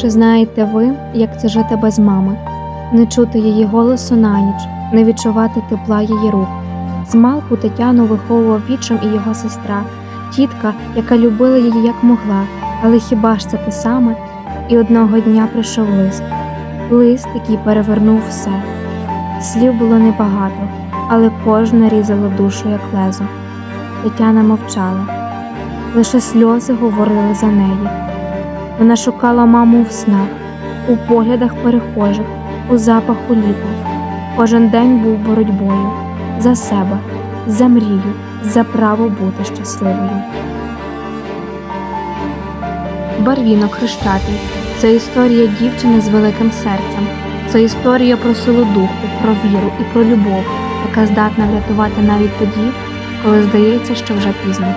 Чи знаєте ви, як це жити без мами? Не чути її голосу на ніч, не відчувати тепла її рук. Змалку Тетяну виховував вічим і його сестра, тітка, яка любила її як могла, але хіба ж це те саме? І одного дня прийшов лист. Лист, який перевернув все. Слів було небагато, але кожне різало душу, як лезо. Тетяна мовчала. Лише сльози говорили за неї. Вона шукала маму в снах, у поглядах перехожих, у запаху літа. Кожен день був боротьбою за себе, за мрію, за право бути щасливою. Барвінок хрещатий це історія дівчини з великим серцем. Це історія про силу духу, про віру і про любов, яка здатна врятувати навіть тоді, коли здається, що вже пізно.